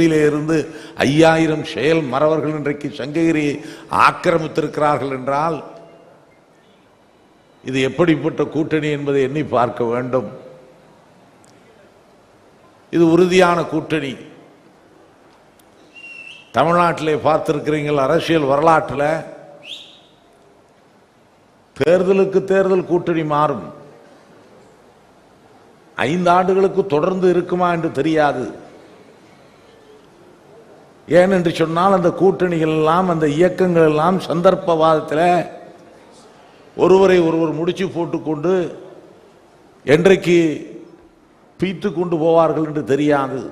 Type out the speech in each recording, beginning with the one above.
இருந்து ஐயாயிரம் செயல் மறவர்கள் இன்றைக்கு சங்ககிரியை ஆக்கிரமித்திருக்கிறார்கள் என்றால் இது எப்படிப்பட்ட கூட்டணி என்பதை எண்ணி பார்க்க வேண்டும். இது உறுதியான கூட்டணி. தமிழ்நாட்டிலே பார்த்திருக்கிறீங்கள் அரசியல் வரலாற்றில் தேர்தலுக்கு தேர்தல் கூட்டணி மாறும். ஐந்து ஆண்டுகளுக்கு தொடர்ந்து இருக்குமா என்று தெரியாது. ஏனென்று சொன்னால் அந்த கூட்டணிகள் எல்லாம் அந்த இயக்கங்கள் எல்லாம் சந்தர்ப்பவாதத்தில் ஒருவரை ஒருவர் முடிச்சு போட்டுக்கொண்டு என்றைக்கு பீத்து கொண்டு போவார்கள் என்று தெரியாது.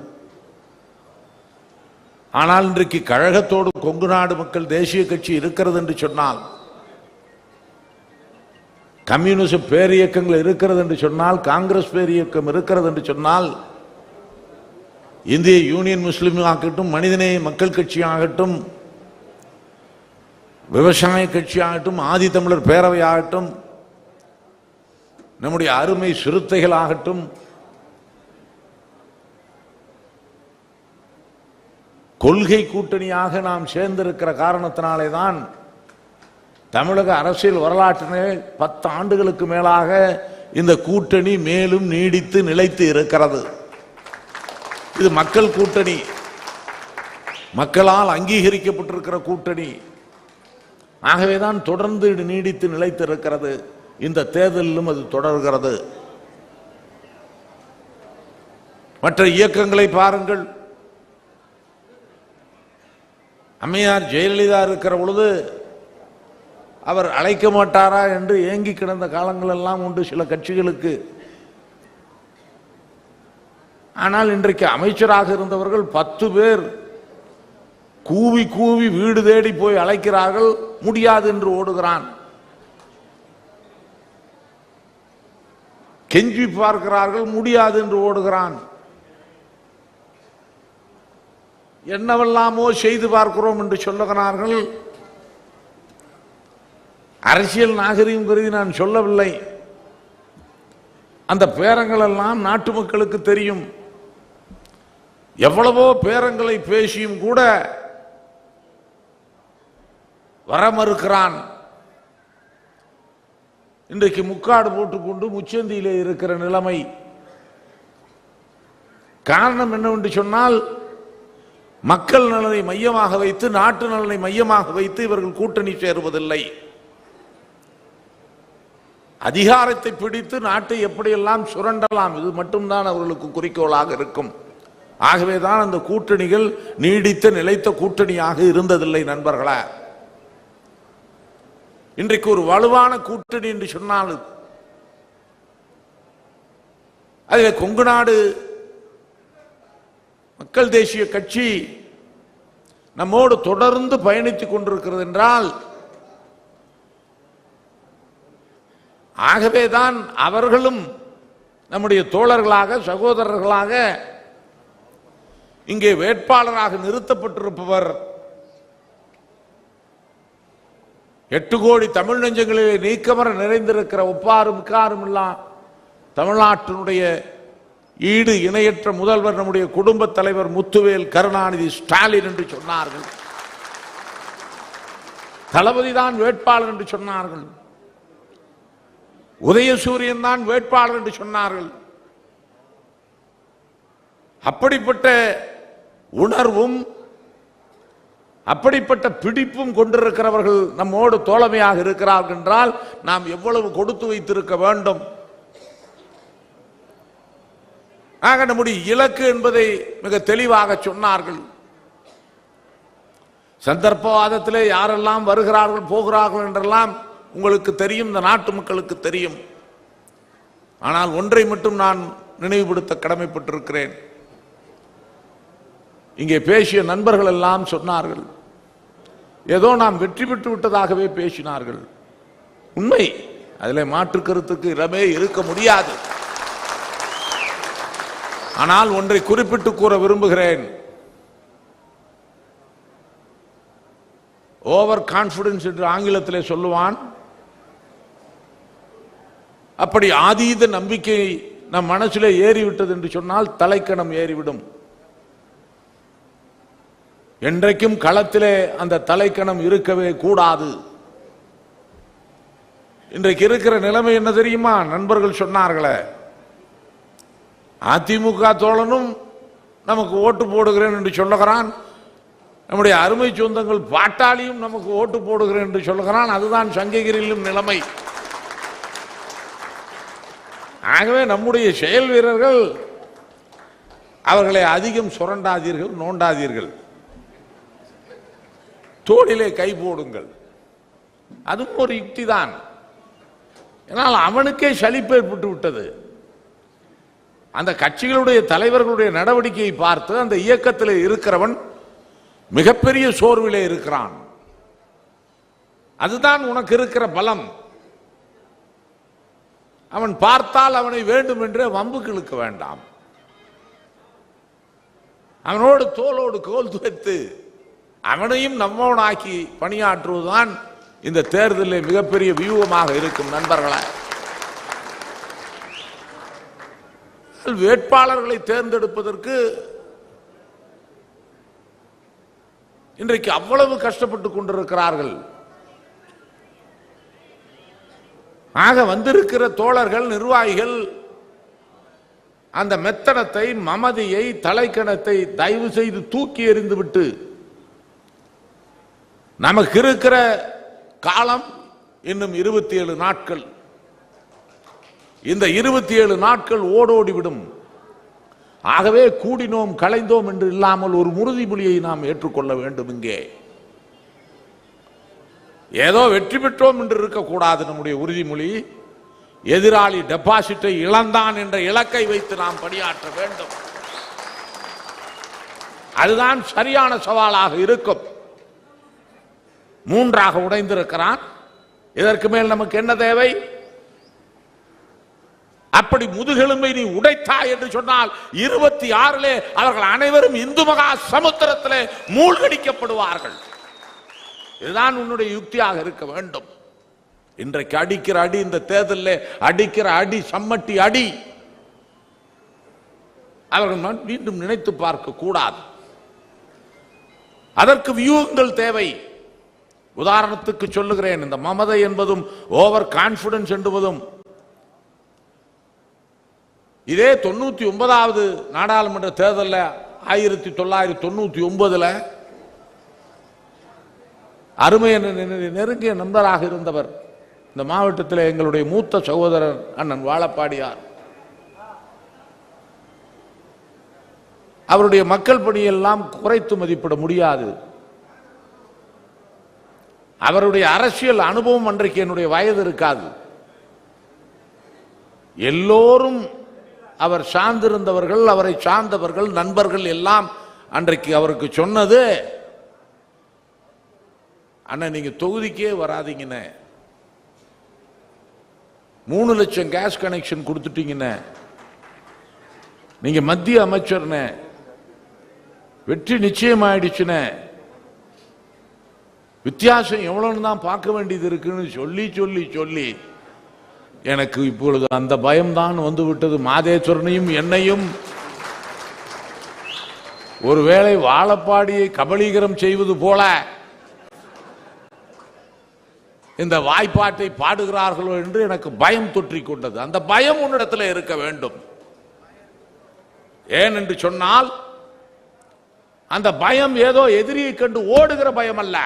ஆனால் இன்றைக்கு கழகத்தோடு கொங்கு நாடு மக்கள் தேசிய கட்சி இருக்கிறது என்று சொன்னால் கம்யூனிஸ்ட் பேரியக்கங்கள் இருக்கிறது என்று சொன்னால் காங்கிரஸ் பேரியக்கம் இருக்கிறது என்று சொன்னால் இந்திய யூனியன் முஸ்லீம் ஆகட்டும் மனிதநேய மக்கள் கட்சி ஆகட்டும் விவசாய கட்சி ஆகட்டும் ஆதி தமிழர் பேரவை ஆகட்டும் நம்முடைய அருமை சிறுத்தைகள் ஆகட்டும் கொள்கை கூட்டணியாக நாம் சேர்ந்திருக்கிற காரணத்தினாலே தான் தமிழக அரசியல் வரலாற்றிலே பத்து ஆண்டுகளுக்கு மேலாக இந்த கூட்டணி மேலும் நீடித்து நிலைத்து இருக்கிறது. இது மக்கள் கூட்டணி. மக்களால் அங்கீகரிக்கப்பட்டிருக்கிற கூட்டணி. ஆகவேதான் தொடர்ந்து நீடித்து நிலைத்து இருக்கிறது இந்த தேர்தலிலும் அது தொடர்கிறது. மற்ற இயக்கங்களை பாருங்கள். அம்மையார் ஜெயலலிதா இருக்கிற பொழுது அவர் அழைக்க மாட்டாரா என்று ஏங்கி கிடந்த காலங்களெல்லாம் உண்டு சில கட்சிகளுக்கு. ஆனால் இன்றைக்கு அமைச்சராக இருந்தவர்கள் பத்து பேர் கூவி கூவி வீடு தேடி போய் அழைக்கிறார்கள். முடியாது என்று ஓடுகிறான். கெஞ்சி பார்க்கிறார்கள். முடியாது என்று ஓடுகிறான். என்னவெல்லாமோ செய்து பார்க்கிறோம் என்று சொல்லுகிறார்கள். அரசியல் நாகரிகம் கருதி நான் சொல்லவில்லை. அந்த பேரங்கள் எல்லாம் நாட்டு மக்களுக்கு தெரியும். எவ்வளவோ பேரங்களை பேசியும் கூட வர மறுக்கிறான் இன்றைக்கு முக்காடு போட்டுக்கொண்டு முச்சந்தியிலே இருக்கிற நிலைமை. காரணம் என்னவென்று சொன்னால் மக்கள் நலனை மையமாக வைத்து நாட்டு நலனை மையமாக வைத்து இவர்கள் கூட்டணி சேருவதில்லை. அதிகாரத்தை பிடித்து நாட்டை எப்படியெல்லாம் சுரண்டலாம் இது மட்டும்தான் அவர்களுக்கு குறிக்கோளாக இருக்கும். ஆகவே தான் அந்த கூட்டணிகள் நீடித்த நிலைத்த கூட்டணியாக இருந்ததில்லை நண்பர்களா. இன்றைக்கு ஒரு வலுவான கூட்டணி என்று சொன்னால் அதில் கொங்கு நாடு மக்கள் தேசிய கட்சி நம்மோடு தொடர்ந்து பயணித்துக் கொண்டிருக்கிறது என்றால் ஆகவேதான் அவர்களும் நம்முடைய தோழர்களாக சகோதரர்களாக இங்கே வேட்பாளராக நிறுத்தப்பட்டிருப்பவர் எட்டு கோடி தமிழ் நெஞ்சங்களிலே நீக்கமர நிறைந்திருக்கிற ஒப்பாரும் மிக்காரும் எல்லாம் தமிழ்நாட்டினுடைய ஈடு இணையற்ற முதல்வர் நம்முடைய குடும்ப தலைவர் முத்துவேல் கருணாநிதி ஸ்டாலின் என்று சொன்னார்கள். தளபதி தான் வேட்பாளர் என்று சொன்னார்கள். உதயசூரியன் தான் வேட்பாளர் என்று சொன்னார்கள். அப்படிப்பட்ட உணர்வும் அப்படிப்பட்ட பிடிப்பும் கொண்டிருக்கிறவர்கள் நம்மோடு தோழமையாக இருக்கிறார்கள் என்றால் நாம் எவ்வளவு கொடுத்து வைத்திருக்க வேண்டும்? ஆக நம்முடைய இலக்கு என்பதை மிக தெளிவாக சொன்னார்கள். சந்தர்ப்பவாதத்திலே யாரெல்லாம் வருகிறார்கள் போகிறார்கள் என்றெல்லாம் உங்களுக்கு தெரியும் இந்த நாட்டு மக்களுக்கு தெரியும். ஆனால் ஒன்றை மட்டும் நான் நினைவுபடுத்த கடமைப்பட்டிருக்கிறேன். இங்கே பேசிய நண்பர்கள் எல்லாம் சொன்னார்கள். ஏதோ நாம் வெற்றி பெற்று விட்டதாகவே பேசினார்கள். உண்மை. அதில் மாற்று கருத்துக்கு இடமே இருக்க முடியாது. ஆனால் ஒன்றை குறிப்பிட்டு கூற விரும்புகிறேன். ஓவர் கான்பிடன்ஸ் என்று ஆங்கிலத்தில் சொல்லுவான். அப்படி ஆதீத நம்பிக்கை நம் மனசில் ஏறிவிட்டது என்று சொன்னால் தலைக்கணம் ஏறிவிடும். என்றைக்கும் களத்திலே அந்த தலைக்கணம் இருக்கவே கூடாது. இன்றைக்கு இருக்கிற நிலைமை என்ன தெரியுமா? நண்பர்கள் சொன்னார்களே அதிமுக தோழனும் நமக்கு ஓட்டு போடுகிறேன் என்று சொல்லுகிறான். நம்முடைய அருமை சொந்தங்கள் பாட்டாளியும் நமக்கு ஓட்டு போடுகிறேன் என்று சொல்லுகிறான். அதுதான் சங்ககிரியிலும் நிலைமை. ஆகவே நம்முடைய செயல் வீரர்கள் அவர்களை அதிகம் சுரண்டாதீர்கள் நோண்டாதீர்கள். தோளிலே கை போடுங்கள். அதுவும் ஒரு யுக்தி தான். ஏன்னால் அவனுக்கே சலிப்பு ஏற்பட்டு விட்டது. அந்த கட்சிகளுடைய தலைவர்களுடைய நடவடிக்கையை பார்த்து அந்த இயக்கத்தில் இருக்கிறவன் மிகப்பெரிய சோர்விலே இருக்கிறான். அதுதான் உனக்கு இருக்கிற பலம். அவன் பார்த்தால் அவனை வேண்டும் என்று வம்புக்கு இழுக்க வேண்டாம். அவனோடு தோளோடு கோல் துவைத்து அவனையும் நம்மவனாக்கி பணியாற்றுவதுதான் இந்த தேர்தலில் மிகப்பெரிய வியூகமாக இருக்கும் நண்பர்களே. வேட்பாளர்களை தேர்ந்தெடுப்பதற்கு இன்றைக்கு அவ்வளவு கஷ்டப்பட்டு கொண்டிருக்கிறார்கள். ஆக வந்திருக்கிற தோழர்கள் நிர்வாகிகள் அந்த மெத்தனத்தை மமதியை தலைக்கணத்தை தயவு செய்து தூக்கி எறிந்துவிட்டு நமக்கு இருக்கிற காலம் இன்னும் இருபத்தி ஏழு நாட்கள். இந்த இருபத்தி ஏழு நாட்கள் ஓடோடி விடும் ஆகவே கூடினோம் களைந்தோம் என்று இல்லாமல் ஒரு உறுதிமொழியை நாம் ஏற்றுக்கொள்ள வேண்டும் இங்கே. ஏதோ வெற்றி பெற்றோம் என்று இருக்கக்கூடாது நம்முடைய உறுதிமொழி. எதிராளி டெபாசிட்டை இழந்தான் என்ற இலக்கை வைத்து நாம் பணியாற்ற வேண்டும். அதுதான் சரியான சவாலாக இருக்கும். மூன்றாக உடைந்திருக்கிறான். இதற்கு மேல் நமக்கு என்ன தேவை? அப்படி முதுகெலும்பை நீ உடைத்தாய் என்று சொன்னால் இருபத்தி ஆறிலே அவர்கள் அனைவரும் இந்து மகா சமுத்திரத்திலே மூழ்கடிக்கப்படுவார்கள். இதுதான் உன்னுடைய யுக்தியாக இருக்க வேண்டும். இன்றைக்கு அடிக்கிற அடி இந்த தேர்தலில் அடிக்கிற அடி சம்மட்டி அடி. அவர்கள் மீண்டும் நினைத்து பார்க்க கூடாது. அதற்கு வியூகங்கள் தேவை. உதாரணத்துக்கு சொல்லுகிறேன் இந்த மமதை என்பதும் ஓவர் கான்பிடன்ஸ் என்பதும். இதே தொண்ணூத்தி ஒன்பதாவது நாடாளுமன்ற தேர்தலில் ஆயிரத்தி தொள்ளாயிரத்தி தொண்ணூத்தி ஒன்பதுல அருமை நெருங்கிய நண்பராக இருந்தவர் இந்த மாவட்டத்தில் எங்களுடைய மூத்த சகோதரர் அண்ணன் வாழப்பாடியார். அவருடைய மக்கள் பணியெல்லாம் குறைத்து மதிப்பிட முடியாது. அவருடைய அரசியல் அனுபவம் அன்றைக்கு என்னுடைய வயது இருக்காது. எல்லோரும் அவர் சார்ந்திருந்தவர்கள் அவரை சார்ந்தவர்கள் நண்பர்கள் எல்லாம் அன்றைக்கு அவருக்கு சொன்னது அண்ணா நீங்க தொகுதிக்கே வராதீங்கண்ணே. மூணு லட்சம் கேஸ் கனெக்ஷன் கொடுத்துட்டீங்கண்ணே. நீங்க மத்திய அமைச்சர்னே வெற்றி நிச்சயமாயிடுச்சுண்ணே. வித்தியாசம் எவ்வளோன்னு தான் பார்க்க வேண்டியது இருக்குன்னு சொல்லி சொல்லி சொல்லி. எனக்கு இப்பொழுது அந்த பயம்தான் வந்து விட்டது. மாதேஸ்வரனையும் என்னையும் ஒருவேளை வாழப்பாடியை கபலீகரம் செய்வது போல இந்த வாய்ப்பாட்டை பாடுகிறார்களோ என்று எனக்கு பயம் தொற்றிக் கொண்டது. அந்த பயம் உன்னிடத்தில் இருக்க வேண்டும். ஏன் என்று சொன்னால் அந்த பயம் ஏதோ எதிரியை கண்டு ஓடுகிற பயம் அல்ல.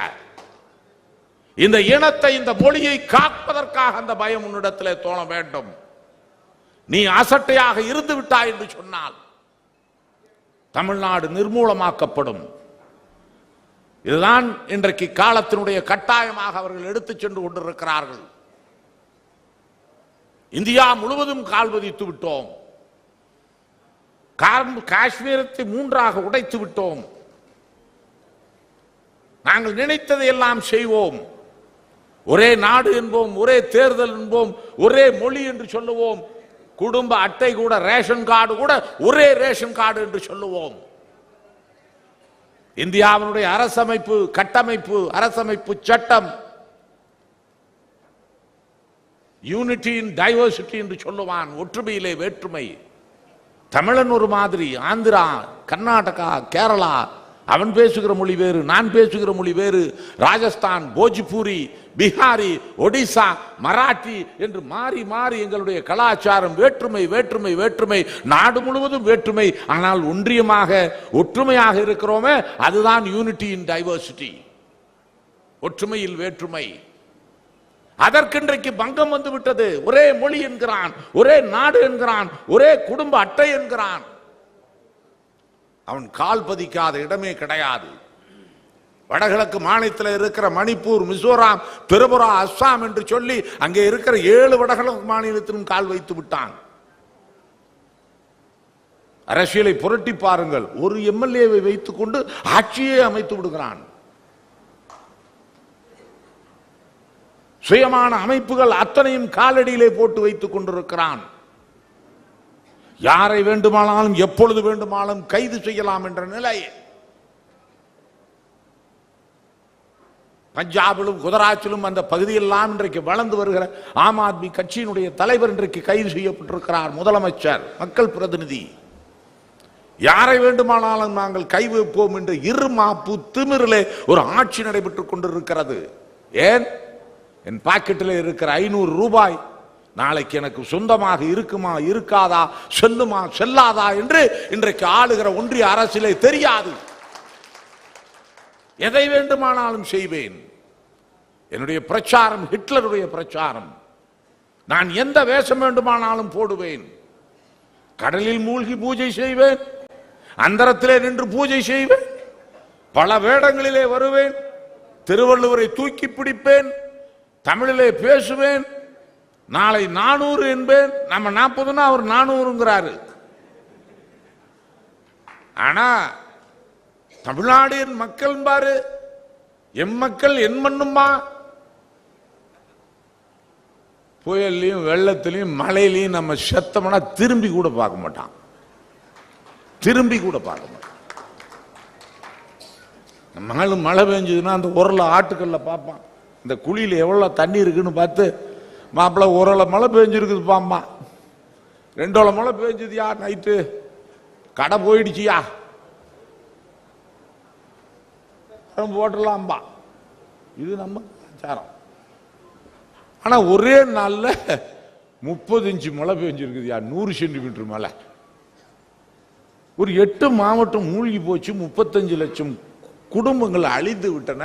இந்த இனத்தை இந்த மொழியை காப்பதற்காக அந்த பயம் உன்னிடத்தில் தோண வேண்டும். நீ அசட்டையாக இருந்து விட்டாய் என்று சொன்னால் தமிழ்நாடு நிர்மூலமாக்கப்படும். இதுதான் இன்றைக்கு காலத்தினுடைய கட்டாயமாக அவர்கள் எடுத்துச் சென்று கொண்டிருக்கிறார்கள். இந்தியா முழுவதும் கால் பதித்து விட்டோம். காஷ்மீரத்தை மூன்றாக உடைத்து விட்டோம். நாங்கள் நினைத்ததை எல்லாம் செய்வோம். ஒரே நாடு என்போம் ஒரே தேர்தல் என்போம் ஒரே மொழி என்று சொல்லுவோம். குடும்ப அட்டை கூட ரேஷன் கார்டு கூட ஒரே ரேஷன் கார்டு என்று சொல்லுவோம். இந்தியாவினுடைய அரசமைப்பு கட்டமைப்பு அரசமைப்பு சட்டம் யூனிட்டி இன் டைவர்சிட்டி என்று சொல்லுவான் ஒற்றுமையிலே வேற்றுமை. தமிழன் ஒரு மாதிரி ஆந்திரா கர்நாடகா கேரளா அவன் பேசுகிற மொழி வேறு நான் பேசுகிற மொழி வேறு. ராஜஸ்தான் போஜ்பூரி பீகாரி ஒடிசா மராட்டி என்று மாறி மாறி எங்களுடைய கலாச்சாரம் வேற்றுமை வேற்றுமை வேற்றுமை. நாடு முழுவதும் வேற்றுமை. ஆனால் ஒன்றியமாக ஒற்றுமையாக இருக்கிறோமே அதுதான் யூனிட்டி இன் டைவர்சிட்டி ஒற்றுமையில் வேற்றுமை. அதற்கின்றைக்கு பங்கம் வந்து விட்டது. ஒரே மொழி என்கிறான் ஒரே நாடு என்கிறான் ஒரே குடும்ப அட்டை என்கிறான். அவன் கால் பதிக்காத இடமே கிடையாது. வடகிழக்கு மாநிலத்தில் இருக்கிற மணிப்பூர் மிசோராம் திரிபுரா அஸ்ஸாம் என்று சொல்லி அங்கே இருக்கிற ஏழு வடகிழக்கு மாநிலத்திலும் கால் வைத்து விட்டான். அரசியலை புரட்டி பாருங்கள். ஒரு எம்எல்ஏவை வைத்துக் கொண்டு ஆட்சியை அமைத்து விடுகிறான். சுயமான அமைப்புகள் அத்தனையும் காலடியிலே போட்டு வைத்துக் கொண்டிருக்கிறான். யாரை வேண்டுமானாலும் எப்பொழுது வேண்டுமானாலும் கைது செய்யலாம் என்ற நிலை பஞ்சாபிலும் குஜராத்திலும் அந்த பகுதியெல்லாம் இன்றைக்கு வளர்ந்து வருகிற ஆம் ஆத்மி கட்சியினுடைய தலைவர் இன்றைக்கு கைது செய்யப்பட்டிருக்கிறார் முதலமைச்சர் மக்கள் பிரதிநிதி. யாரை வேண்டுமானாலும் நாங்கள் கைவிப்போம் என்று இருமாப்பு திமிரிலே ஒரு ஆட்சி நடைபெற்றுக் கொண்டிருக்கிறது. ஏன்? என் பாக்கெட்டில் இருக்கிற ஐநூறு ரூபாய் நாளைக்கு எனக்கு சொந்தமாக இருக்குமா இருக்காதா செல்லுமா செல்லாதா என்று இன்றைக்கு ஆளுகிற ஒன்றிய அரசிலே தெரியாது. எதை வேண்டுமானாலும் செய்வேன். என்னுடைய பிரச்சாரம் ஹிட்லருடைய பிரச்சாரம். நான் எந்த வேஷம் வேண்டுமானாலும் போடுவேன். கடலில் மூழ்கி பூஜை செய்வேன். அந்தரத்திலே நின்று பூஜை செய்வேன். பல வேடங்களிலே வருவேன். திருவள்ளுவரை தூக்கி பிடிப்பேன். தமிழிலே பேசுவேன். நாளை நானூறு என்பேன் நம்ம நாற்பதுன்னா அவர் நானூறுங்கிறாரு. ஆனா தமிழ்நாடு என் மக்கள் பாரு எம் மக்கள் என் மண்ணுமா? புயல்லையும் வெள்ளத்திலையும் மழையிலையும் நம்ம செத்தோம்னா திரும்பி கூட பார்க்க மாட்டான். திரும்பி கூட பார்க்க மாட்டான். மழை மழை பெஞ்சதுன்னா அந்த உரல ஆட்டுக்கல்ல பார்ப்பான். இந்த குழியில எவ்வளவு தண்ணி இருக்குன்னு பார்த்து மாப்பிள்ள உரல மழை பெஞ்சிருக்குது அம்மா ரெண்டோல மழை பெஞ்சதுயா நைட்டு? கடை போயிடுச்சியா? போட்டலாம்பா இது நம்ம கலாச்சாரம் ஆனா ஒரே நாள்ல முப்பது இன்ச்சு மழை பெஞ்சிருக்குதுயா நூறு சென்டிமீட்டர் மழை. ஒரு எட்டு மாவட்டம் மூழ்கி போச்சு முப்பத்தஞ்சு லட்சம் குடும்பங்கள் அழிந்து விட்டன.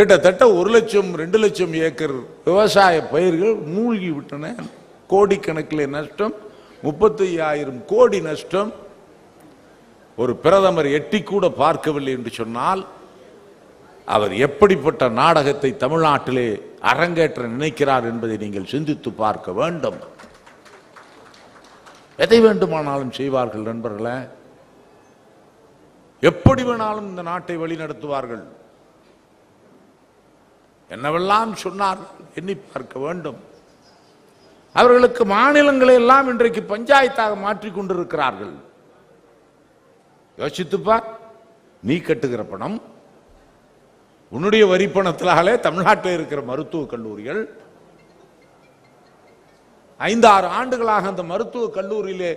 கிட்டத்தட்ட ஒரு லட்சம் ரெண்டு லட்சம் ஏக்கர் விவசாய பயிர்கள் மூழ்கி விட்டன கோடிக்கணக்கில் நஷ்டம் முப்பத்தையாயிரம் கோடி நஷ்டம். ஒரு பிரதமர் எட்டி கூட பார்க்கவில்லை என்று சொன்னால் அவர் எப்படிப்பட்ட நாடகத்தை தமிழ்நாட்டிலே அரங்கேற்ற நினைக்கிறார் என்பதை நீங்கள் சிந்தித்து பார்க்க வேண்டும். எதை வேண்டுமானாலும் செய்வார்கள் நண்பர்களே? எப்படி வேணாலும் இந்த நாட்டை வழிநடத்துவார்கள்? என்னவெல்லாம் சொன்னார் எண்ணி பார்க்க வேண்டும். அவர்களுக்கு மாநிலங்களை எல்லாம் இன்றைக்கு பஞ்சாயத்தாக மாற்றி கொண்டிருக்கிறார்கள். யோசித்துப்பா நீ கட்டுகிற பணம் உன்னுடைய வரி பணத்தினாலே தமிழ்நாட்டில் இருக்கிற மருத்துவக் கல்லூரிகள் ஐந்து ஆறு ஆண்டுகளாக அந்த மருத்துவக் கல்லூரியிலே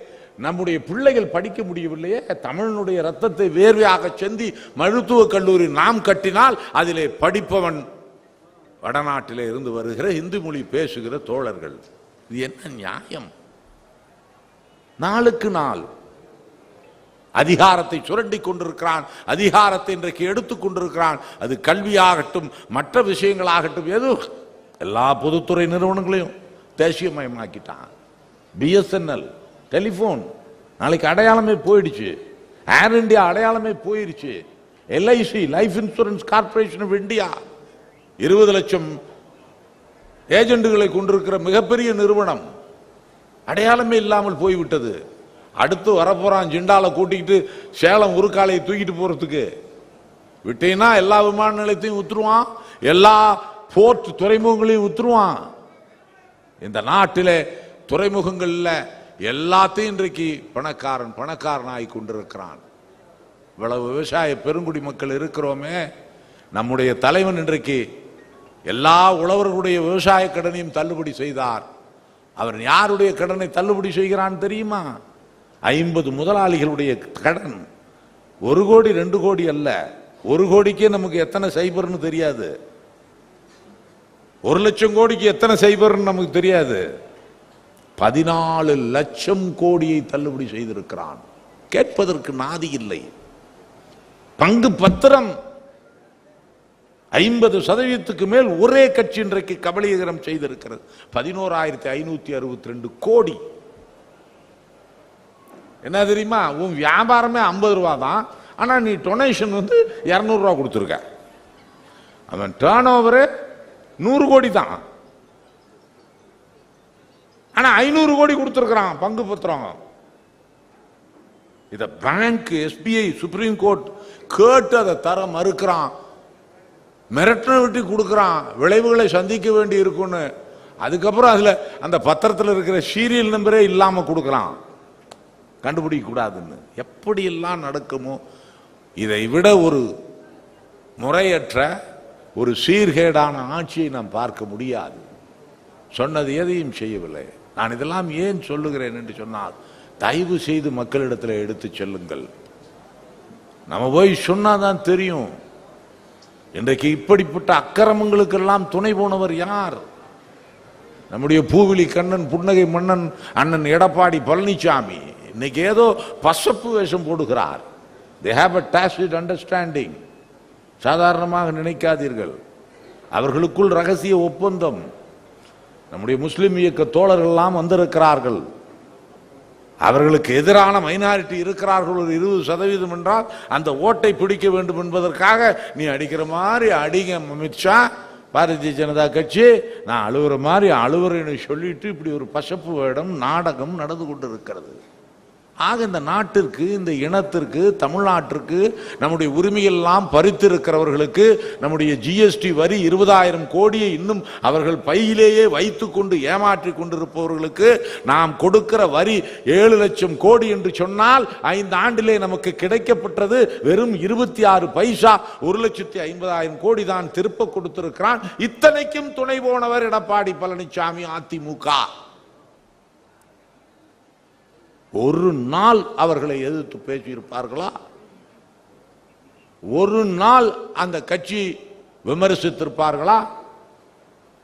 நம்முடைய பிள்ளைகள் படிக்க முடியவில்லையே தமிழனுடைய ரத்தத்தை வேர்வையாக செந்தி மருத்துவக் கல்லூரி நாம் கட்டினால் அதிலே படிப்பவன் வடநாட்டில் இருந்து வருகிற இந்தி மொழி பேசுகிற தோழர்கள். இது என்ன நியாயம்? நாளுக்கு நாள் அதிகாரத்தை சுரண்டி கொண்டிருக்கிறான் அதிகாரத்தை இன்றைக்கு எடுத்துக் கொண்டிருக்கிறான். அது கல்வியாகட்டும் மற்ற விஷயங்களாகட்டும் எது எல்லா பொதுத்துறை நிறுவனங்களையும் தேசியமயமாக்கிட்டான். பிஎஸ்என்எல் டெலிஃபோன் நாளைக்கு அடையாளமே போயிடுச்சு. ஏர் இந்தியா அடையாளமே போயிடுச்சு LIC life insurance corporation of India இருபது லட்சம் ஏஜெண்டுகளை கொண்டிருக்கிற மிகப்பெரிய நிறுவனம் அடையாளமே இல்லாமல் போய்விட்டது. அடுத்து வரப்போறான் ஜிண்டால கூட்டிக்கிட்டு சேலம் உருக்காலையை தூக்கிட்டு போறதுக்கு. விட்டீங்கன்னா எல்லா விமான நிலையத்தையும் உத்துருவான் எல்லா போர்ட் துறைமுகங்களையும் உத்துருவான். இந்த நாட்டில் துறைமுகங்களில் எல்லாத்தையும் இன்றைக்கு பணக்காரன் பணக்காரன் ஆகி கொண்டிருக்கிறான். இவ்வளவு விவசாய பெருங்குடி மக்கள் இருக்கிறோமே நம்முடைய தலைவன் இன்றைக்கு எல்லா உழவர்களுடைய விவசாய கடனையும் தள்ளுபடி செய்தார். அவர் யாருடைய கடனை தள்ளுபடி செய்கிறான் தெரியுமா? ஐம்பது முதலாளிகளுடைய கடன். ஒரு கோடி ரெண்டு கோடி அல்ல. ஒரு கோடிக்கே நமக்கு எத்தனை சைபர்னு தெரியாது. ஒரு லட்சம் கோடிக்கு எத்தனை சைபர்னு நமக்கு தெரியாது. பதினாலு லட்சம் கோடியை தள்ளுபடி செய்திருக்கிறான். கேட்பதற்கு நாதி இல்லை. பங்கு பத்திரம் ஐம்பது சதவீதத்துக்கு மேல் ஒரே கட்சி இன்றைக்கு கபலீகரம் செய்திருக்கிறது. பதினோராயிரத்தி ஐநூத்தி அறுபத்தி ரெண்டு கோடி. என்ன தெரியுமா? உன் வியாபாரமே ஐம்பது ரூபா தான். ஆனால் நீ டொனேஷன் வந்து இரநூறுவா கொடுத்துருக்க. அவன் டேர்ன் ஓவரு நூறு கோடி தான். ஆனால் ஐநூறு கோடி கொடுத்துருக்குறான் பங்கு பத்திரம். இதை பேங்க் எஸ்பிஐ சுப்ரீம் கோர்ட் கேட்டு அதை தர மறுக்கிறான். மிரட்டின விட்டு கொடுக்குறான். விளைவுகளை சந்திக்க வேண்டி இருக்குன்னு அதுக்கப்புறம் அதில் அந்த பத்திரத்தில் இருக்கிற சீரியல் நம்பரே இல்லாமல் கொடுக்குறான். கண்டுபிடிக்க கூடாதுன்னு. எப்படியெல்லாம் நடக்குமோ இதை விட ஒரு முறையற்ற ஒரு சீர்கேடான ஆட்சியை நாம் பார்க்க முடியாது. சொன்னது எதையும் செய்யவில்லை. நான் இதெல்லாம் ஏன் சொல்லுகிறேன் என்று சொன்னால் தயவு செய்து மக்களிடத்தில் எடுத்து செல்லுங்கள். நம்ம போய் சொன்னாதான் தெரியும். இன்றைக்கு இப்படிப்பட்ட அக்கிரமங்களுக்கெல்லாம் துணை போனவர் யார்? நம்முடைய பூவிழி கண்ணன் புன்னகை மன்னன் அண்ணன் எடப்பாடி பழனிசாமி இன்னைக்கு ஏதோ பசப்பு வேஷம் போடுகிறார். They have a tacit understanding சாதாரணமாக நினைக்காதீர்கள். அவர்களுக்குள் ரகசிய ஒப்பந்தம். நம்முடைய முஸ்லிம் இயக்க தோழர்கள்லாம் வந்திருக்கிறார்கள். அவர்களுக்கு எதிரான மைனாரிட்டி இருக்கிறார்கள் ஒரு இருபது சதவீதம் என்றால் அந்த ஓட்டை பிடிக்க வேண்டும் என்பதற்காக நீ அடிக்கிற மாதிரி அடிங்க அமித்ஷா பாரதிய ஜனதா கட்சி. நான் அழுவுற மாதிரி அழுவுறேன்னு சொல்லிட்டு இப்படி ஒரு பசப்பு வேடம் நாடகம் நடந்து கொண்டு இருக்கிறது ஆக இந்த நாட்டிற்கு இந்த இனத்திற்கு தமிழ்நாட்டிற்கு நம்முடைய உரிமையெல்லாம் பறித்திருக்கிறவர்களுக்கு நம்முடைய ஜிஎஸ்டி வரி இருபதாயிரம் கோடியை இன்னும் அவர்கள் பையிலேயே வைத்து கொண்டு ஏமாற்றி கொண்டிருப்பவர்களுக்கு நாம் கொடுக்கிற வரி ஏழு லட்சம் கோடி என்று சொன்னால் ஐந்து ஆண்டிலே நமக்கு கிடைக்கப்பட்டது வெறும் இருபத்தி ஆறு பைசா. ஒரு லட்சத்தி ஐம்பதாயிரம் கோடி தான் திருப்ப கொடுத்திருக்கிறான். இத்தனைக்கும் துணை போனவர் எடப்பாடி பழனிசாமி அதிமுக. ஒரு நாள் அவர்களை எதிர்த்து பேசியிருப்பார்களா? ஒரு நாள் அந்த கட்சி விமர்சித்திருப்பார்களா?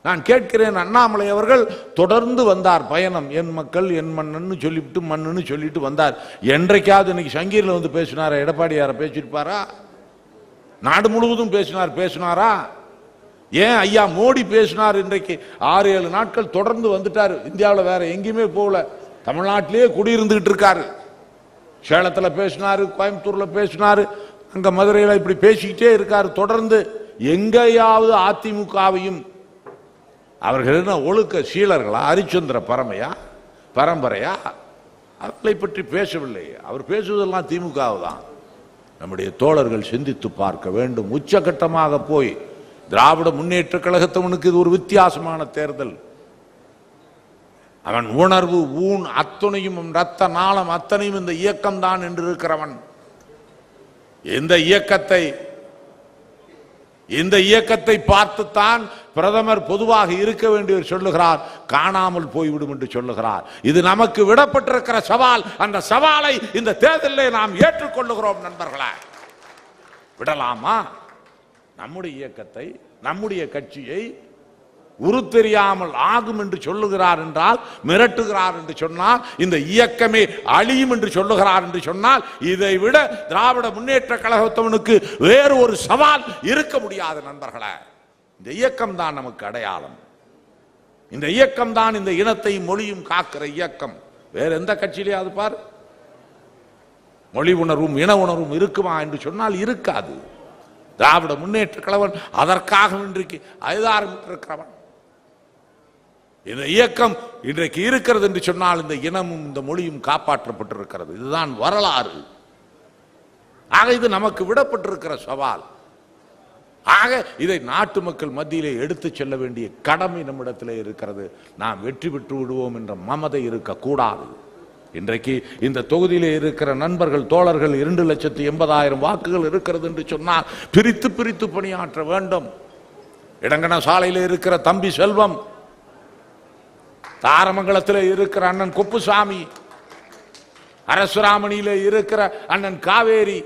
நான் கேட்கிறேன் அண்ணாமலை அவர்கள் தொடர்ந்து வந்தார் பயணம். என் மக்கள் என் மண்ணுன்னு சொல்லிவிட்டு மண்ணுன்னு சொல்லிட்டு வந்தார். என்றைக்காவது இன்னைக்கு சங்கீரில் வந்து பேசினாரா? எடப்பாடியார பேசியிருப்பாரா? நாடு முழுவதும் பேசினார் பேசினாரா? ஏன் ஐயா மோடி பேசினார் இன்றைக்கு? ஆறு ஏழு நாட்கள் தொடர்ந்து வந்துட்டார். இந்தியாவில் வேற எங்கேயுமே போகல. தமிழ்நாட்டிலேயே குடியிருந்துகிட்டு இருக்காரு. சேலத்தில் பேசினாரு கோயம்புத்தூர்ல பேசினாரு அங்க மதுரையில் இப்படி பேசிக்கிட்டே இருக்காரு. தொடர்ந்து எங்கேயாவது அதிமுகவையும் அவர்கள் என்ன ஒழுக்க சீலர்களா ஹரிச்சந்திர பரமையா பரம்பரையா? அவர்களை பற்றி பேசவில்லை அவர் பேசுவதெல்லாம் திமுகவு தான் நம்முடைய தோழர்கள் சிந்தித்து பார்க்க வேண்டும். உச்சகட்டமாக போய் திராவிட முன்னேற்ற கழகத்தவனுக்கு இது ஒரு வித்தியாசமான தேர்தல். அவன் உணர்வு ஊன் அத்துணையும் ரத்த நாளம் அத்தனையும் இந்த இயக்கம்தான் என்று இருக்கிறவன் இந்த இயக்கத்தை இந்த இயக்கத்தை பார்த்துத்தான் பிரதமர் பொதுவாக இருக்க வேண்டியவர் சொல்லுகிறார் காணாமல் போய்விடும் என்று சொல்லுகிறார். இது நமக்கு விடப்பட்டிருக்கிற சவால். அந்த சவாலை இந்த தேர்தலில் நாம் ஏற்றுக்கொள்ளுகிறோம் நண்பர்களா. விடலாமா? நம்முடைய இயக்கத்தை நம்முடைய கட்சியை உருத்தெரியாமல் ஆகும் என்று சொல்லுகிறார் என்றால் மிரட்டுகிறார் என்று சொன்னால் இந்த இயக்கமே அழியும் என்று சொல்லுகிறார் என்று சொன்னால் இதை விட திராவிட முன்னேற்ற கழகத்தவனுக்கு வேறு ஒரு சவால் இருக்க முடியாது நண்பர்களே. இந்த இயக்கம் தான் நமக்கு அடையாளம். இந்த இயக்கம் தான் இந்த இனத்தை மொழியும் காக்கிற இயக்கம். வேற எந்த கட்சியிலேயாவது பார். மொழி உணர்வும் இன உணர்வும் இருக்குமா என்று சொன்னால் இருக்காது. திராவிட முன்னேற்ற கழவன் அதற்காக இன்றைக்கு அவதாரமிட்டிருக்கிறவன் இந்த இயக்கம் இன்றைக்கு இருக்கிறது என்று சொன்னால் இந்த இனமும் இந்த மொழியும் காப்பாற்றப்பட்டிருக்கிறது. இதுதான் வரலாறு. ஆக இது நமக்கு விடப்பட்டிருக்கிற சவால். ஆக இதை நாட்டு மக்கள் மத்தியிலே எடுத்துச் செல்ல வேண்டிய கடமை நம்மிடத்திலே இருக்கிறது. நாம் வெற்றி பெற்று விடுவோம் என்ற மமதை இருக்கக்கூடாது. இன்றைக்கு இந்த தொகுதியிலே இருக்கிற நண்பர்கள் தோழர்கள் இரண்டு லட்சத்தி எண்பதாயிரம் வாக்குகள் இருக்கிறது என்று சொன்னால் பிரித்து பிரித்து பணியாற்ற வேண்டும். இடங்கன சாலையில் இருக்கிற தம்பி செல்வம் தாரமங்கலத்தில் இருக்கிற அண்ணன் குப்புசாமி அரசுராமணியில் இருக்கிற அண்ணன் காவேரி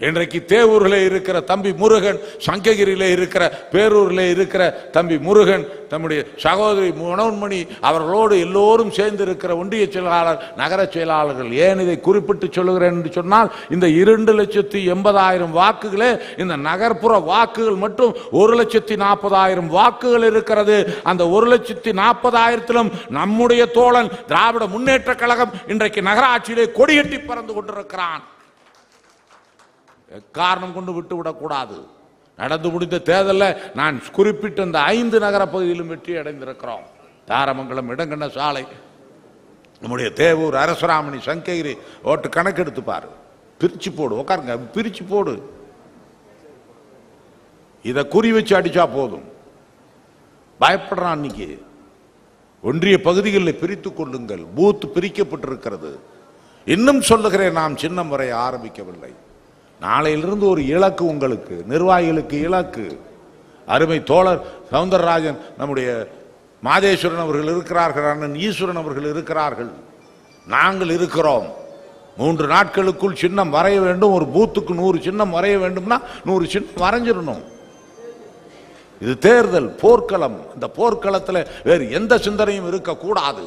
இன்றைக்கு தேவூரில் இருக்கிற தம்பி முருகன் சங்ககிரியில இருக்கிற பேரூரில் இருக்கிற தம்பி முருகன் தம்முடைய சகோதரி மனோன்மணி அவர்களோடு எல்லோரும் சேர்ந்து இருக்கிற ஒன்றிய செயலாளர் நகர செயலாளர்கள். ஏன் இதை குறிப்பிட்டு சொல்லுகிறேன் என்று சொன்னால் இந்த இரண்டு லட்சத்தி எண்பதாயிரம் வாக்குகளே இந்த நகர்ப்புற வாக்குகள் மட்டும் ஒரு லட்சத்தி நாற்பதாயிரம் வாக்குகள் இருக்கிறது. அந்த ஒரு லட்சத்தி நாற்பதாயிரத்திலும் நம்முடைய தோழன் திராவிட முன்னேற்ற கழகம் இன்றைக்கு நகராட்சியிலே கொடியட்டி பறந்து கொண்டிருக்கிறான். காரணம் கொண்டு விட்டு விடக்கூடாது நடந்து முடிந்த தேர்தலில் நான் குறிப்பிட்ட இந்த ஐந்து நகர பகுதியிலும் வெற்றி அடைந்திருக்கிறோம். தாரமங்கலம் இடங்கண்ண சாலை நம்முடைய தேவூர் அரசராமணி சங்ககிரி ஓட்டு கணக்கெடுத்து பாரு. பிரிச்சு போடு உட்காருங்க பிரிச்சு போடு. இதை குறி வச்சு அடிச்சா போதும். பயப்படுறான் இன்னைக்கு. ஒன்றிய பகுதிகளில் பிரித்துக் கொள்ளுங்கள். பூத் பிரிக்கப்பட்டிருக்கிறது. இன்னும் சொல்லுகிறேன் நாம் சின்னம் முறையை ஆரம்பிக்கவில்லை. நாளையிலிருந்து ஒரு இலக்கு உங்களுக்கு நிர்வாகிகளுக்கு இலக்கு. அருமை தோழர் சவுந்தரராஜன் நம்முடைய மாதேஸ்வரன் அவர்கள் இருக்கிறார்கள் அண்ணன் ஈஸ்வரன் அவர்கள் இருக்கிறார்கள். நாங்கள் இருக்கிறோம். மூன்று நாட்களுக்குள் சின்னம் வரைய வேண்டும் ஒரு பூத்துக்கு நூறு சின்னம் வரைய வேண்டும்னா நூறு சின்னம் வரைஞ்சிடணும். இது தேர்தல் போர்க்களம். இந்த போர்க்களத்தில் வேறு எந்த சிந்தனையும் இருக்கக்கூடாது.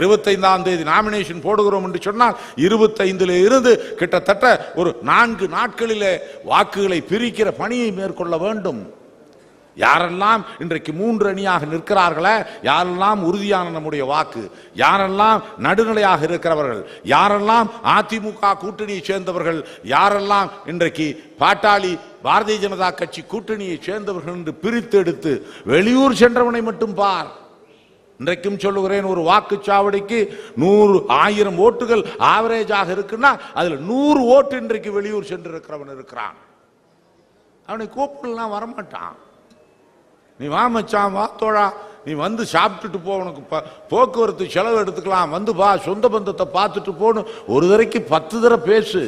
இருபத்தைந்தாம் தேதி நாமினேஷன் போடுகிறோம் என்று சொன்னால் இருபத்தைந்தில் இருந்து கிட்டத்தட்ட ஒரு நான்கு நாட்களிலே வாக்குகளை பிரிக்கிற பணியை மேற்கொள்ள வேண்டும். யாரெல்லாம் இன்றைக்கு மூன்று அணியாக நிற்கிறார்களே யாரெல்லாம் உறுதியான நம்முடைய வாக்கு யாரெல்லாம் நடுநிலையாக இருக்கிறவர்கள் யாரெல்லாம் அதிமுக கூட்டணியை சேர்ந்தவர்கள் யாரெல்லாம் இன்றைக்கு பாட்டாளி பாரதிய ஜனதா கட்சி கூட்டணியை சேர்ந்தவர்கள் என்று பிரித்து எடுத்து வெளியூர் சென்றவனை மட்டும் பார். இன்றைக்கும் சொல்லுகிறேன் ஒரு வாக்குச்சாவடிக்கு நூறு ஆயிரம் ஓட்டுகள் ஆவரேஜாக இருக்குன்னா அதில் நூறு ஓட்டு இன்றைக்கு வெளியூர் சென்று இருக்கிறவன் இருக்கிறான். அவனை கூப்பிடலாம் வரமாட்டான். நீ வா மச்சான் வா தோழா. நீ வந்து சாப்பிட்டுட்டு போ உனக்கு போக்குவரத்து செலவு எடுத்துக்கலாம். வந்து வா சொந்த பந்தத்தை பார்த்துட்டு போன்னு ஒரு தடவைக்கு பத்து தடவை பேசு.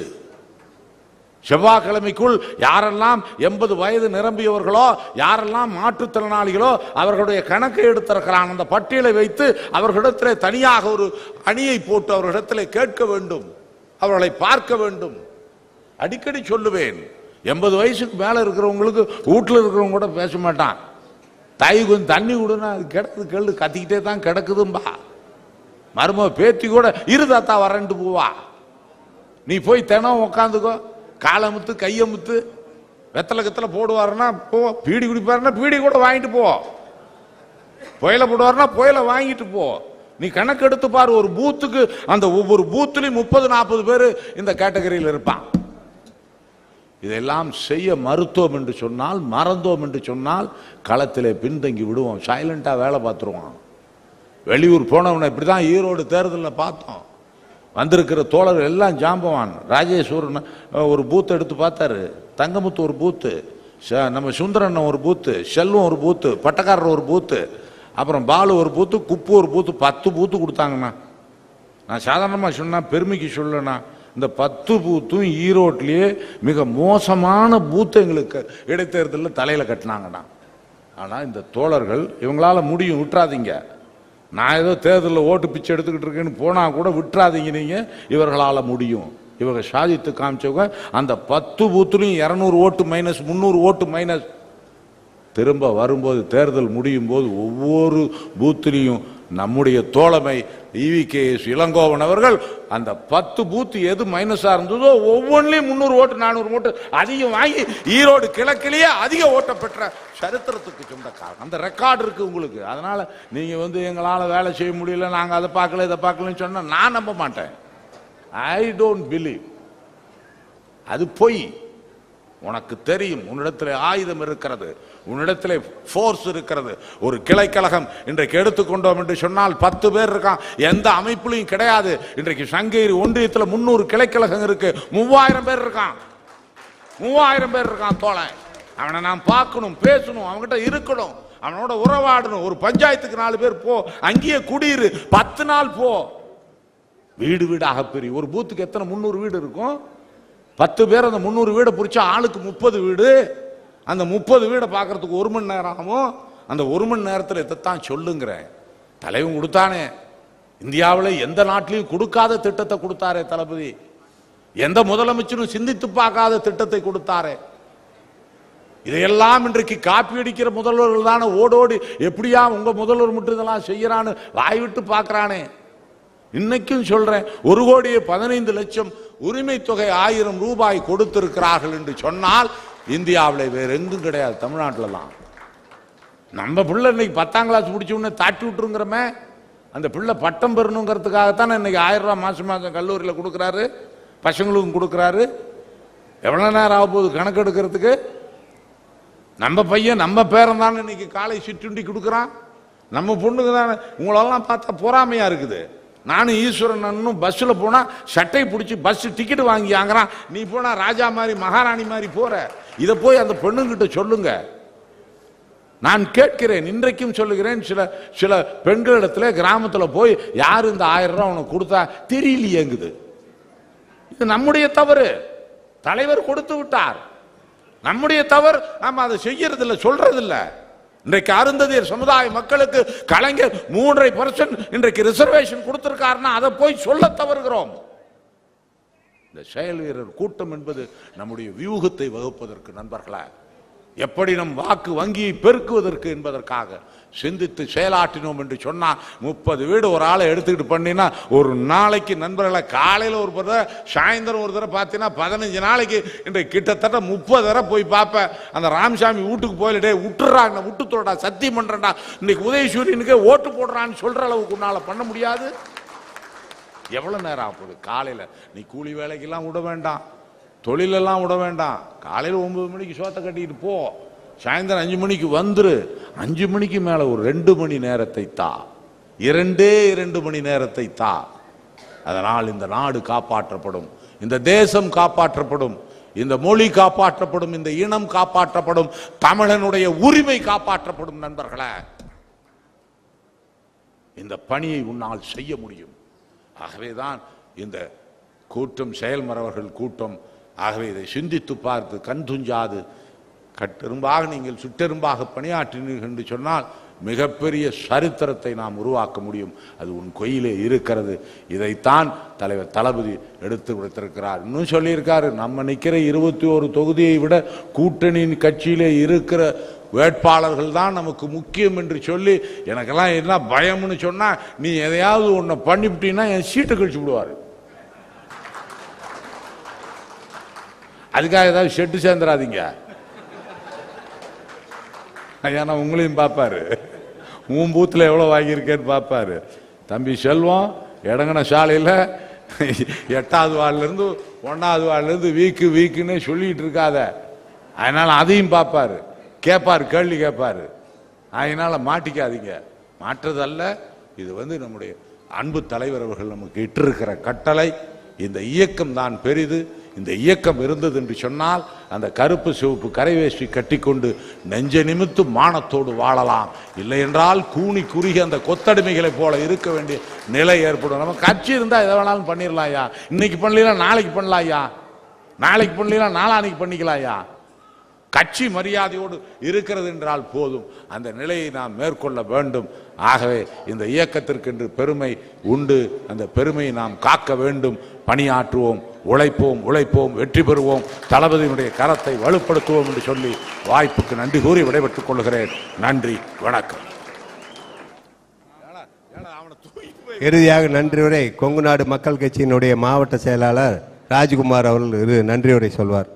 செவ்வாய்க்கிழமைக்குள் யாரெல்லாம் எண்பது வயது நிரம்பியவர்களோ யாரெல்லாம் மாற்றுத்திறனாளிகளோ அவர்களுடைய கணக்கை எடுத்திருக்கிறான். அந்த பட்டியலை வைத்து அவர்களிடத்திலே தனியாக ஒரு அணியை போட்டு அவர்களிடத்தில் கேட்க வேண்டும். அவர்களை பார்க்க வேண்டும். அடிக்கடி சொல்லுவேன் எண்பது வயசுக்கு மேலே இருக்கிறவங்களுக்கு வீட்டில் இருக்கிறவங்க கூட பேச மாட்டான். தாய் கொஞ்சம் தண்ணி விடுனா அது கிடக்குது கேள்வி கத்திக்கிட்டே தான் கிடக்குதும்பா. மருமக பேத்தி கூட இரு தாத்தா போவா. நீ போய் தினம் உக்காந்துக்கோ. காலமுத்து கையமுத்து வெத்தலை கத்தலை போடுவாருன்னா போ பீடி குடிப்பாருன்னா பீடி கூட வாங்கிட்டு போ. புயல போடுவாருன்னா புயல வாங்கிட்டு போ. நீ கணக்கு எடுத்து பாரு ஒரு பூத்துக்கு அந்த ஒவ்வொரு பூத்துலையும் முப்பது நாற்பது பேர் இந்த கேட்டகரியில் இருப்பான் இதெல்லாம் செய்ய மறுத்தோம் என்று சொன்னால் மறந்தோம் என்று சொன்னால் களத்திலே பின்தங்கி விடுவோம். சைலண்டாக வேலை பார்த்துருவான். வெளியூர் போனவனை இப்படி தான் ஈரோடு தேர்தலில் பார்த்தோம். வந்திருக்கிற தோழர்கள் எல்லாம் ஜாம்பவான். ராஜேஸ்வரன் ஒரு பூத்தை எடுத்து பார்த்தாரு. தங்கமுத்து ஒரு பூத்து ச- நம்ம சுந்தரன் ஒரு பூத்து செல்வம் ஒரு பூத்து பட்டக்காரர் ஒரு பூத்து அப்புறம் பாலு ஒரு பூத்து குப்பு ஒரு பூத்து பத்து பூத்து கொடுத்தாங்கண்ணா. நான் சாதாரணமாக சொன்னால் பெருமைக்கு சொல்லனா இந்த பத்து பூத்தும் ஈரோட்லேயே மிக மோசமான பூத்து எங்களுக்கு இடைத்தேர்தலில் தலையில் கட்டினாங்கண்ணா. ஆனால் இந்த தோழர்கள் இவங்களால முடியும் விட்டுறாதீங்க நான் ஏதோ தேர்தலில் ஓட்டு பிச்சை எடுத்துக்கிட்டு இருக்கேன்னு போனால் கூட விட்டுறாதீங்க நீங்கள் இவர்களால் முடியும். இவங்க சாதித்து காமிச்சவங்க அந்த பத்து பூத்துலையும் இரநூறு ஓட்டு மைனஸ் முந்நூறு ஓட்டு மைனஸ் திரும்ப வரும்போது தேர்தல் முடியும் போது ஒவ்வொரு பூத்துலேயும் நம்முடைய தோழமை இவி கே எஸ் இளங்கோவன் அவர்கள் அந்த பத்து பூத்து எது மைனஸாக இருந்ததோ ஒவ்வொன்றிலையும் முந்நூறு ஓட்டு நானூறு ஓட்டு அதிகம் வாங்கி ஈரோடு கிழக்கிலேயே அதிக ஓட்டை பெற்ற சரித்திரத்துக்கு சொந்தக்காரன் அந்த ரெக்கார்டு இருக்கு உங்களுக்கு. அதனால நீங்கள் வந்து எங்களால் வேலை செய்ய முடியல நாங்கள் அதை பார்க்கல இதை பார்க்கலன்னு சொன்னால் நான் நம்ப மாட்டேன். ஐ டோன்ட் பிலீவ் அது பொய். உனக்கு தெரியும். உன்னிடத்தில் ஆயுதம் இருக்கிறது. உன்னிடத்தில் ஃபோர்ஸ் இருக்கிறது. ஒரு கிளைக்கழகம் இன்றைக்கு எடுத்துக்கொண்டோம் என்று சொன்னால் பத்து பேர் இருக்கான். எந்த அமைப்புலையும் கிடையாது. இன்றைக்கு சங்ககிரி ஒன்றியத்தில் முன்னூறு கிளைக்கழகம் இருக்கு. மூவாயிரம் பேர் இருக்கான். மூவாயிரம் பேர் இருக்கான் தோழன். அவனை நாம் பார்க்கணும் பேசணும் அவன்கிட்ட இருக்கணும். அவனோட உறவாடணும். ஒரு பஞ்சாயத்துக்கு நாலு பேர் போ. அங்கேயே குடியிரு. பத்து நாள் போ. வீடு வீடாக பெரிய ஒரு பூத்துக்கு எத்தனை முந்நூறு வீடு இருக்கும்? பத்து பேர் அந்த முந்நூறு வீடை பிடிச்சா ஆளுக்கு முப்பது வீடு. அந்த முப்பது வீடை பார்க்கறதுக்கு ஒரு மணி நேரம் ஆகும் அந்த ஒரு மணி நேரத்தில் இதைத்தான் சொல்லுங்கிறேன் தலைவன் கொடுத்தானே. இந்தியாவில் எந்த நாட்டிலையும் கொடுக்காத திட்டத்தை கொடுத்தாரே தளபதி. எந்த முதலமைச்சரும் சிந்தித்து பார்க்காத திட்டத்தை கொடுத்தாரே. இதையெல்லாம் இன்றைக்கு காப்பி அடிக்கிற முதல்வர்கள் தானே ஓடோடி எப்படியா உங்க முதல்வர் மட்டும் இதெல்லாம் செய்யறான்னு வாய் விட்டு பார்க்கறானே. இன்னைக்கும் சொல்றேன் ஒரு கோடியே பதினைந்து லட்சம் உரிமை தொகை ஆயிரம் ரூபாய் கொடுத்திருக்கிறார்கள் என்று சொன்னால் இந்தியாவில் வேற எங்கும் கிடையாது தமிழ்நாட்டிலலாம். நம்ம பிள்ளை இன்னைக்கு பத்தாம் கிளாஸ் முடிச்ச தாட்டி விட்டுருங்கிறமே. அந்த பிள்ளை பட்டம் பெறணுங்கிறதுக்காகத்தான் இன்னைக்கு ஆயிரம் ரூபா மாசம் மாதம் கல்லூரியில் கொடுக்குறாரு பசங்களுக்கும் கொடுக்குறாரு. எவ்வளோ நேரம் ஆக போகுது கணக்கு எடுக்கிறதுக்கு? நம்ம பையன் நம்ம பேரன் தான் இன்னைக்கு காலை சிற்றுண்டி கொடுக்குறான். நம்ம பொண்ணுக்கு தான் உங்களெல்லாம் பார்த்தா பொறாமையாக இருக்குது. நானும் ஈஸ்வரன் அண்ணனும் பஸ்ஸில் போனால் சட்டை பிடிச்சி பஸ் டிக்கெட் வாங்கி வாங்குறான் நீ போனால் ராஜா மாதிரி மகாராணி மாதிரி போற. இதை போய் அந்த பெண்ணுங்கிட்ட சொல்லுங்க. நான் கேட்கிறேன் இன்றைக்கும் சொல்லுகிறேன். சில சில பெண்களிடத்துல கிராமத்தில் போய் யார் இந்த ஆயிரம் ரூபா உனக்கு கொடுத்தா தெரியலையேங்குது இது நம்முடைய தவறு. தலைவர் கொடுத்து விட்டார். நம்முடைய தவறு. நம்ம அதை செய்யறது சொல்றதில்லை. இன்றைக்கு அருந்ததியர் சமுதாய மக்களுக்கு கலைஞர் மூன்றரை பர்சன்ட் இன்றைக்கு ரிசர்வேஷன் கொடுத்திருக்காருன்னா அதை போய் சொல்ல தவறுகிறோம். இந்த செயல் வீரர் கூட்டம் என்பது நம்முடைய வியூகத்தை வகுப்பதற்கு நண்பர்களா எப்படி நம் வாக்கு வங்கியை பெருக்குவதற்கு என்பதற்காக சிந்தித்து செயலாற்றினோம் என்று சொன்னால் முப்பது வீடு ஒரு ஆளை எடுத்துக்கிட்டு பண்ணினா ஒரு நாளைக்கு நண்பர்களை காலையில் ஒரு தடவை சாயந்தரம் ஒரு தடவை பார்த்தீங்கன்னா பதினஞ்சு நாளைக்கு இன்றைக்கு கிட்டத்தட்ட முப்பது தடவை போய் பார்ப்பேன் அந்த ராமசாமி வீட்டுக்கு போயிட்டே விட்டுறாங்க விட்டு தோடா சத்தியம் பண்றேன்டா. இன்னைக்கு உதயசூரியனுக்கே ஓட்டு போடுறான்னு சொல்கிற அளவுக்கு உன்னால் பண்ண முடியாது? எவ்வளோ நேரம் ஆகுது காலையில் நீ கூலி வேலைக்கெல்லாம் விட வேண்டாம். தொழிலெல்லாம் விட வேண்டாம். காலையில் ஒன்பது மணிக்கு சோத்தை கட்டிட்டு போ. சாயந்தரம் அஞ்சு மணிக்கு வந்துரு. அஞ்சு மணிக்கு மேலே ஒரு ரெண்டு மணி நேரத்தை தா. இரண்டே இரண்டு மணி நேரத்தை தா. அதனால் இந்த நாடு காப்பாற்றப்படும். இந்த தேசம் காப்பாற்றப்படும். இந்த மொழி காப்பாற்றப்படும். இந்த இனம் காப்பாற்றப்படும். தமிழனுடைய உரிமை காப்பாற்றப்படும் நண்பர்களே. இந்த பணியை உன்னால் செய்ய முடியும். ஆகவேதான் இந்த கூட்டம் செயல்மறவர்கள் கூட்டம் ஆகவே இதை சிந்தித்து பார்த்து கண் துஞ்சாது. கட்டெரும்பாக நீங்கள் சுட்டெரும்பாக பணியாற்றினீர்கள் என்று சொன்னால் மிகப்பெரிய சரித்திரத்தை நாம் உருவாக்க முடியும். அது உன் கொயிலே இருக்கிறது. இதைத்தான் தலைவர் தளபதி எடுத்து கொடுத்திருக்கிறார். இன்னும் சொல்லியிருக்காரு நம்ம நிற்கிற இருபத்தி ஒரு தொகுதியை விட கூட்டணியின் கட்சியிலே இருக்கிற வேட்பாளர்கள் தான் நமக்கு முக்கியம் என்று சொல்லி எனக்கெல்லாம் என்ன பயம்னு சொன்னால் நீ எதையாவது ஒன்றை பண்ணிவிட்டீங்கன்னா என் சீட்டை கழிச்சு விடுவார். அதுக்காக ஏதாவது ஷெட்டு சேர்ந்துடாதீங்க ஏன்னா உங்களையும் பார்ப்பாரு. உன் பூத்தில் எவ்வளோ வாங்கியிருக்கேன்னு பார்ப்பாரு. தம்பி செல்வம் இடங்கின சாலையில் எட்டாவது வார்டிலேருந்து ஒன்றாவது வார்டிலேருந்து வீக்கு வீக்குன்னு சொல்லிகிட்டு இருக்காத. அதனால் அதையும் பார்ப்பாரு. கேட்பார் கேள்வி கேட்பாரு அதனால் மாட்டிக்காதீங்க. மாற்றதல்ல. இது வந்து நம்முடைய அன்பு தலைவர் அவர்கள் நமக்கு இட்டிருக்கிற கட்டளை. இந்த இயக்கம் தான் பெரிது இந்த இயக்கம் இருந்தது என்று சொன்னால் அந்த கருப்பு சிவப்பு கரைவேஷ்டி கட்டிக்கொண்டு நெஞ்ச நிமித்து மானத்தோடு வாழலாம். இல்லை என்றால் கூணி குறுகி அந்த கொத்தடிமைகளைப் போல இருக்க வேண்டிய நிலை ஏற்படும். நம்ம கட்சி இருந்தால் எதை வேணாலும் பண்ணிடலாம் ஐயா இன்னைக்கு பண்ணலாம் நாளைக்கு பண்ணலாம் ஐயா நாளைக்கு பண்ணலாம் நாளானைக்கு பண்ணிக்கலாம் ஐயா கட்சி மரியாதையோடு இருக்கிறது என்றால் போதும். அந்த நிலையை நாம் மேற்கொள்ள வேண்டும். ஆகவே இந்த இயக்கத்திற்கென்று பெருமை உண்டு. அந்த பெருமையை நாம் காக்க வேண்டும். பணியாற்றுவோம் உழைப்போம் உழைப்போம் வெற்றி பெறுவோம். தளபதியினுடைய கரத்தை வலுப்படுத்துவோம் என்று சொல்லி வாய்ப்புக்கு நன்றி கூறி விடைபெற்றுக் கொள்கிறேன். நன்றி வணக்கம். இறுதியாக நன்றி உரை கொங்கு நாடு மக்கள் கட்சியினுடைய மாவட்ட செயலாளர் ராஜ்குமார் அவர்கள் இரு நன்றி உரை சொல்வார்.